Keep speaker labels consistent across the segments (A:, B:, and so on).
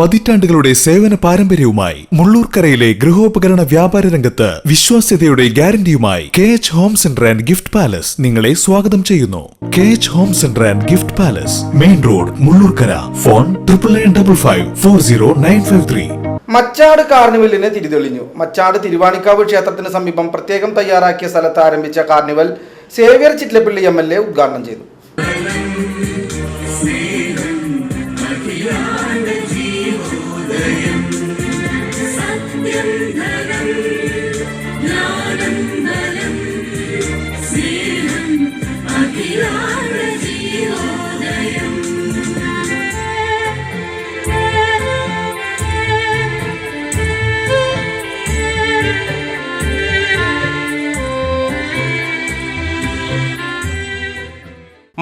A: പതിറ്റാണ്ടുകളുടെ സേവന പാരമ്പര്യവുമായി മുള്ളൂർക്കരയിലെ ഗൃഹോപകരണ വ്യാപാര രംഗത്ത് വിശ്വാസ്യതയുടെ ഗ്യാരണ്ടിയുമായി K H home centre and gift palace നിങ്ങളെ സ്വാഗതം ചെയ്യുന്നു. K H home centre and gift palace main road Mullurkara. Phone triple nine double five four zero nine five three.
B: Machad കാർണിവലിന് തിരിതെളിഞ്ഞു. മച്ചാട് തിരുവാണിക്കാവ് ക്ഷേത്രത്തിന് സമീപം പ്രത്യേകം തയ്യാറാക്കിയ സ്ഥലത്ത് ആരംഭിച്ച carnival Xavier Chittalappally M L A ഉദ്ഘാടനം ചെയ്തു.
C: സത്യം ധനം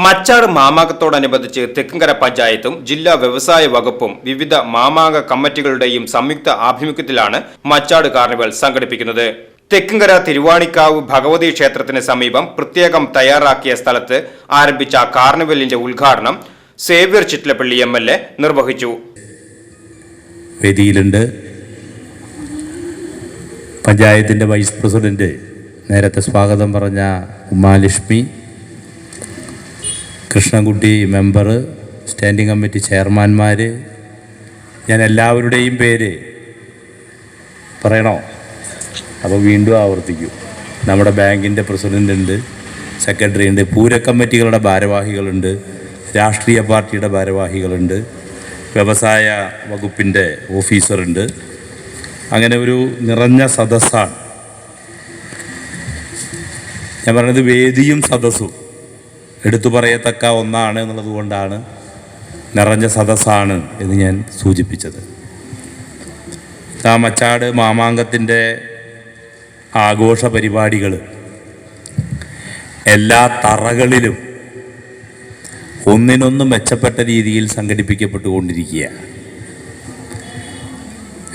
D: മച്ചാട് മാമാങ്കത്തോടനുബന്ധിച്ച് തെക്കുംകര പഞ്ചായത്തും ജില്ലാ വ്യവസായ വകുപ്പും വിവിധ മാമാങ്ക കമ്മിറ്റികളുടെയും സംയുക്ത ആഭിമുഖ്യത്തിലാണ് മച്ചാട് കാർണിവൽ സംഘടിപ്പിക്കുന്നത്. തെക്കുംകര തിരുവാണിക്കാവ് ഭഗവതി ക്ഷേത്രത്തിന് സമീപം പ്രത്യേകം തയ്യാറാക്കിയ സ്ഥലത്ത് ആരംഭിച്ച കാർണിവലിന്റെ ഉദ്ഘാടനം Xavier Chittalappally M L A നിർവഹിച്ചു.
E: വേദിയിലുണ്ട് പഞ്ചായത്തിന്റെ വൈസ് പ്രസിഡന്റ് നേരത്തെ സ്വാഗതം പറഞ്ഞ Umalakshmi Krishnankutty member standing committee ചെയർമാൻമാർ ഞാൻ എല്ലാവരുടെയും പേര് പറയണോ? അപ്പോൾ വീണ്ടും ആവർത്തിക്കും. നമ്മുടെ ബാങ്കിന്റെ പ്രസിഡന്റ് ഉണ്ട് സെക്രട്ടറി ഉണ്ട് പൂരക്കമ്മിറ്റികളുടെ ഭാരവാഹികളുണ്ട് രാഷ്ട്രീയ പാർട്ടിയുടെ ഭാരവാഹികളുണ്ട് വ്യവസായ വകുപ്പിന്റെ ഓഫീസറുണ്ട്. അങ്ങനെ ഒരു നിറഞ്ഞ സദസ്സാണ്. ഞാൻ പറഞ്ഞത് വേദിയും സദസ്സും. എടുത്തു പറയത്തക്ക ഒന്നാണ് എന്നുള്ളതുകൊണ്ടാണ് നിറഞ്ഞ സദസ്സാണ് എന്ന് ഞാൻ സൂചിപ്പിച്ചത്. ആ മച്ചാട് മാമാങ്കത്തിന്റെ ആഘോഷ പരിപാടികൾ എല്ലാ തറകളിലും ഒന്നിനൊന്ന് മെച്ചപ്പെട്ട രീതിയിൽ സംഘടിപ്പിക്കപ്പെട്ടുകൊണ്ടിരിക്കുക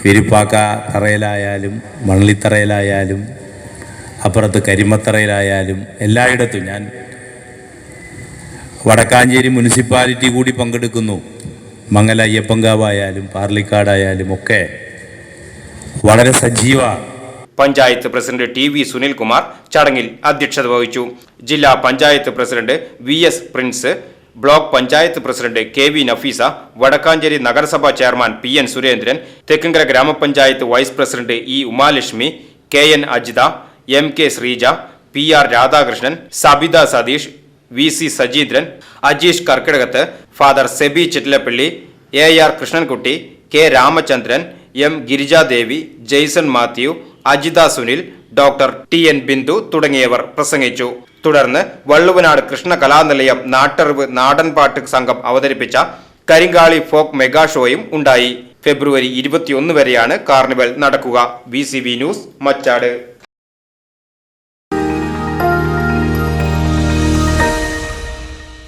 E: വിരിപ്പാക്ക തറയിലായാലും മണലിത്തറയിലായാലും അപ്പുറത്ത് കരിമത്തറയിലായാലും എല്ലായിടത്തും ഞാൻ വടക്കാഞ്ചേരി മുനിസിപ്പാലിറ്റി കൂടി പങ്കെടുക്കുന്നു. മംഗല അയ്യപ്പങ്കാവായാലും പാർലിക്കാടായാലും ഒക്കെ വളരെ സജീവ
D: panchayat president T V Sunilkumar ചടങ്ങിൽ അധ്യക്ഷത വഹിച്ചു. ജില്ലാ panchayat president V S Prince block panchayat president K V Nafeesa Vadakkanchery നഗരസഭാ chairman P N Surendran Thekkumkara gramapanchayat vice president E Umalakshmi K N Ajitha M K Sreeja P R Radhakrishnan Sabitha Satheesh V C Sajeendran Ajeesh Karkidakath father Seby Chittilappally A R Krishnankutty K Ramachandran M Girijadevi Jaison Mathew Ajitha Sunil doctor T N Bindu തുടങ്ങിയവർ പ്രസംഗിച്ചു. തുടർന്ന് വള്ളുവനാട് കൃഷ്ണ കലാനിലയം നാട്ടറിവ് നാടൻപാട്ട് സംഘം അവതരിപ്പിച്ച Karinkali folk mega ഷോയും ഉണ്ടായി. ഫെബ്രുവരി ഇരുപത്തിയൊന്ന് വരെയാണ് കാർണിവൽ നടക്കുക. B news Machad.